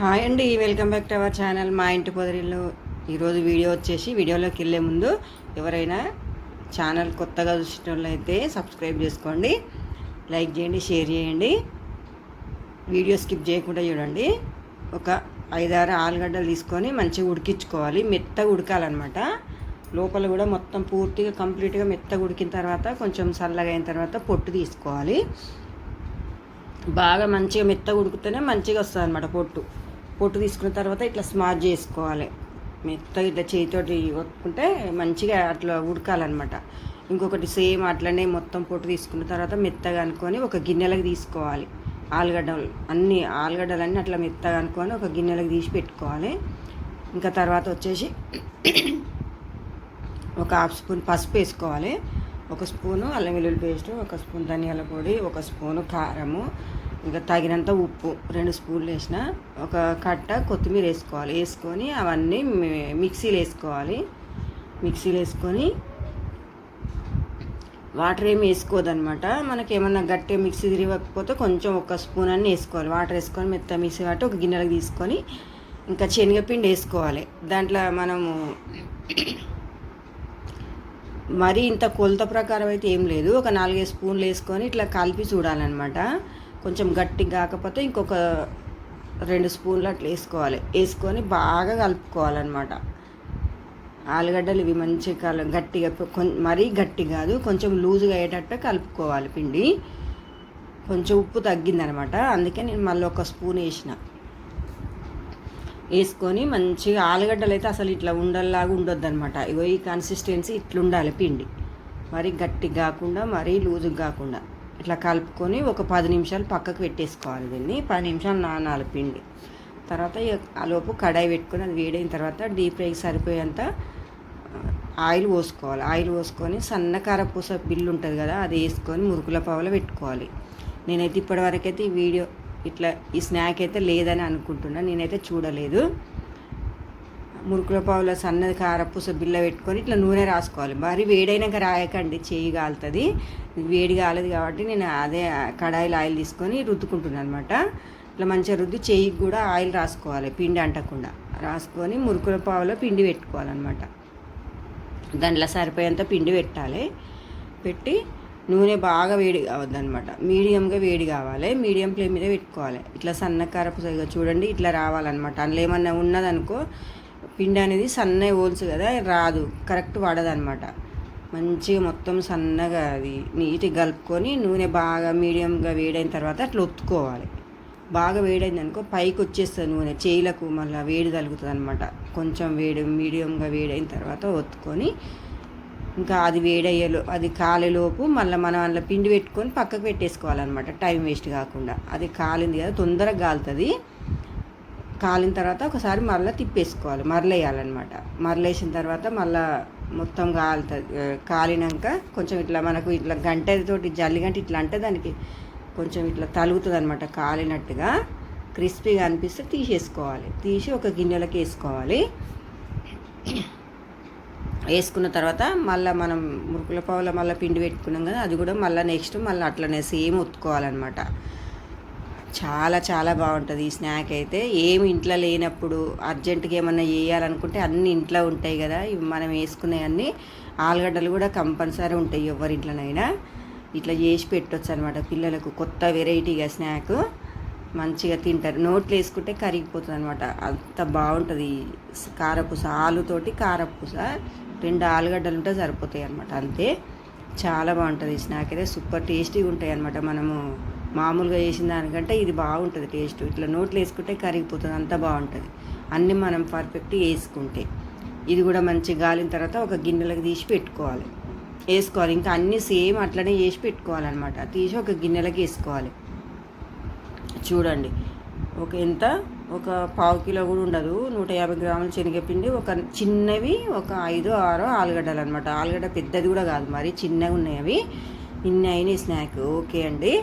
Hi అండి welcome back to our channel మా ఇంటి పొదరిలో ఈరోజు వీడియో వచ్చేసి వీడియోలోకి వెళ్ళే ముందు ఎవరైనా ఛానల్ కొత్తగా చూసిన అయితే సబ్స్క్రైబ్ చేసుకోండి లైక్ చేయండి షేర్ చేయండి. వీడియో స్కిప్ చేయకుండా చూడండి. ఒక ఐదారు ఆలుగడ్డలు తీసుకొని మంచిగా ఉడికించుకోవాలి మెత్తగా ఉడకాలన్నమాట. లోపల కూడా మొత్తం పూర్తిగా కంప్లీట్గా మెత్తగా ఉడికిన తర్వాత కొంచెం చల్లగా అయిన తర్వాత పొట్టు తీసుకోవాలి. బాగా మంచిగా మెత్తగా ఉడికితేనే మంచిగా వస్తుంది అనమాట పొట్టు. పొట్టు తీసుకున్న తర్వాత ఇట్లా స్మార్ట్ చేసుకోవాలి. మెత్తగా ఇట్లా చేతితోటి కొట్టుకుంటే మంచిగా అట్లా ఉడకాలన్నమాట. ఇంకొకటి సేమ్ అట్లనే మొత్తం పొట్టు తీసుకున్న తర్వాత మెత్తగా అనుకొని ఒక గిన్నెలకు తీసుకోవాలి. ఆలుగడ్డలు అన్ని ఆలుగడ్డలన్నీ అట్లా మెత్తగా అనుకొని ఒక గిన్నెలకు తీసి పెట్టుకోవాలి. ఇంకా తర్వాత వచ్చేసి ఒక హాఫ్ స్పూన్ పసుపు వేసుకోవాలి. ఒక స్పూను అల్లం వెల్లుల్లి పేస్ట్ ఒక స్పూన్ ధనియాల పొడి ఒక స్పూను కారము ఇంకా తగినంత ఉప్పు రెండు స్పూన్లు వేసిన ఒక కట్ట కొత్తిమీర వేసుకోవాలి. వేసుకొని అవన్నీ మిక్సీలో వేసుకోవాలి. మిక్సీలో వేసుకొని వాటర్ ఏమి వేసుకోదన్నమాట. మనకి ఏమన్నా గట్టిగా మిక్సీ తిరగకపోతే కొంచెం ఒక స్పూన్ అన్నీ వేసుకోవాలి. వాటర్ వేసుకొని మెత్త మిక్సీ కాబట్టి ఒక గిన్నెలకు తీసుకొని ఇంకా శనగపిండి వేసుకోవాలి. దాంట్లో మనము మరీ ఇంత కొలత ప్రకారం అయితే ఏం లేదు. ఒక నాలుగైదు స్పూన్లు వేసుకొని ఇట్లా కలిపి చూడాలన్నమాట. కొంచెం గట్టిగా కాకపోతే ఇంకొక రెండు స్పూన్లు అట్లా వేసుకోవాలి. వేసుకొని బాగా కలుపుకోవాలన్నమాట. ఆలుగడ్డలు ఇవి మంచిగా కాలం గట్టిగా మరీ గట్టి కాదు కొంచెం లూజుగా అయ్యేటట్టు కలుపుకోవాలి పిండి. కొంచెం ఉప్పు తగ్గిందనమాట అందుకే నేను మళ్ళీ ఒక స్పూన్ వేసిన. వేసుకొని మంచిగా ఆలుగడ్డలు అయితే అసలు ఇట్లా ఉండల్లాగా ఉండొద్దు అనమాట ఇగో ఈ కన్సిస్టెన్సీ ఇట్లుండాలి పిండి. మరీ గట్టి కాకుండా మరీ లూజుగా కాకుండా. ఇట్లా కలుపుకొని ఒక పది నిమిషాలు పక్కకు పెట్టేసుకోవాలి దీన్ని. పది నిమిషాలు నానాలి పిండి తర్వాత ఆలోపు ఆ లోపు కడాయి పెట్టుకొని అది వేడైన తర్వాత డీప్ ఫ్రైకి సరిపోయేంత ఆయిల్ పోసుకోవాలి. ఆయిల్ పోసుకొని సన్న కారపూస బిల్లు ఉంటుంది కదా అది వేసుకొని మురుకుల పావులో పెట్టుకోవాలి. నేనైతే ఇప్పటివరకైతే ఈ వీడియో ఇట్లా ఈ స్నాక్ అయితే లేదని అనుకుంటున్నా. నేనైతే చూడలేదు. మురుకుల పావుల సన్నది కారపూస బిల్ల పెట్టుకొని ఇట్లా నూనె రాసుకోవాలి. మరి వేడైనాక రాయకండి చేయి కాలుతుంది. వేడి కాలేదు కాబట్టి నేను అదే కడాయిలో ఆయిల్ తీసుకొని రుద్దుకుంటున్నాను అనమాట ఇట్లా మంచిగా రుద్ది చేయికి కూడా ఆయిల్ రాసుకోవాలి పిండి అంటకుండా. రాసుకొని మురుకుల పావులో పిండి పెట్టుకోవాలన్నమాట. దాంట్లో సరిపోయేంత పిండి పెట్టాలి. పెట్టి నూనె బాగా వేడి కావద్దనమాట మీడియంగా వేడి కావాలి మీడియం ఫ్లేమ్ మీద పెట్టుకోవాలి. ఇట్లా సన్న కారపూసగా చూడండి ఇట్లా రావాలన్నమాట. అందులో ఏమన్నా ఉన్నదనుకో పిండి అనేది సన్నగా ఓల్స్ కదా రాదు. కరెక్ట్ పడదనమాట మంచిగా మొత్తం సన్నగా అది నీట్గా కలుపుకొని నూనె బాగా మీడియంగా వేడైన తర్వాత అట్లా ఒత్తుకోవాలి. బాగా వేడైంది అనుకో పైకి వచ్చేస్తుంది నూనె చేయిలకు మళ్ళీ వేడి తగులుతుంది అనమాట కొంచెం వేడి మీడియంగా వేడైన తర్వాత ఒత్తుకొని ఇంకా అది వేడయ్యేలో అది కాలేలోపు మళ్ళీ మనం అందులో పిండి పెట్టుకొని పక్కకు పెట్టేసుకోవాలన్నమాట టైం వేస్ట్ కాకుండా. అది కాలింది కదా తొందరగా కాలుతుంది. కాలిన తర్వాత ఒకసారి మరలా తిప్పేసుకోవాలి. మరలేయాలన్నమాట. మరలేసిన తర్వాత మళ్ళా మొత్తం కాలుతుంది కాలినాక కొంచెం ఇట్లా మనకు ఇట్లా గంటతోటి జల్లి గంట ఇట్లా అంటే దానికి కొంచెం ఇట్లా తలుగుతుంది అనమాట కాలినట్టుగా. క్రిస్పీగా అనిపిస్తే తీసేసుకోవాలి. తీసి ఒక గిన్నెలోకి వేసుకోవాలి. వేసుకున్న తర్వాత మళ్ళీ మనం మురుకుల పావుల మళ్ళీ పిండి పెట్టుకున్నాం కదా అది కూడా మళ్ళీ నెక్స్ట్ మళ్ళీ అట్లనే సేమ్ ఉత్తుకోవాలన్నమాట చాలా చాలా బాగుంటుంది. ఈ స్నాక్ అయితే ఏమి ఇంట్లో లేనప్పుడు అర్జెంటుగా ఏమన్నా వేయాలనుకుంటే అన్ని ఇంట్లో ఉంటాయి కదా. ఇవి మనం వేసుకునేవన్నీ ఆలుగడ్డలు కూడా కంపల్సరీ ఉంటాయి ఎవరింట్లోనైనా. ఇట్లా చేసి పెట్టొచ్చు అనమాట పిల్లలకు కొత్త వెరైటీగా స్నాక్. మంచిగా తింటారు. నోట్లో వేసుకుంటే కరిగిపోతుంది అనమాట అంత బాగుంటుంది. కారపూస ఆలుతోటి కారపూస రెండు ఆలుగడ్డలు ఉంటే సరిపోతాయి అనమాట అంతే. చాలా బాగుంటుంది. ఈ స్నాక్ అయితే సూపర్ టేస్టీగా ఉంటాయి అనమాట మనము. మామూలుగా చేసిన దానికంటే ఇది బాగుంటుంది టేస్ట్. ఇట్లా నోట్లో వేసుకుంటే కరిగిపోతుంది అంత బాగుంటుంది. అన్నీ మనం పర్ఫెక్ట్ వేసుకుంటే. ఇది కూడా మంచి గాలిన తర్వాత ఒక గిన్నెలకు తీసి పెట్టుకోవాలి. వేసుకోవాలి. ఇంకా అన్నీ సేమ్ అట్లనే చేసి పెట్టుకోవాలన్నమాట. తీసి ఒక గిన్నెలకు వేసుకోవాలి. చూడండి. ఒక ఎంత? ఒక పావు కిలో కూడా ఉండదు. నూట యాభై గ్రాముల శనగపిండి ఒక చిన్నవి ఒక ఐదు ఆరో ఆలుగడ్డలు అనమాట ఆలుగడ్డ పెద్దది కూడా కాదు మరి చిన్నగా ఉన్నాయి అవి ఇన్ని అయినాయి స్నాక్ ఓకే అండి.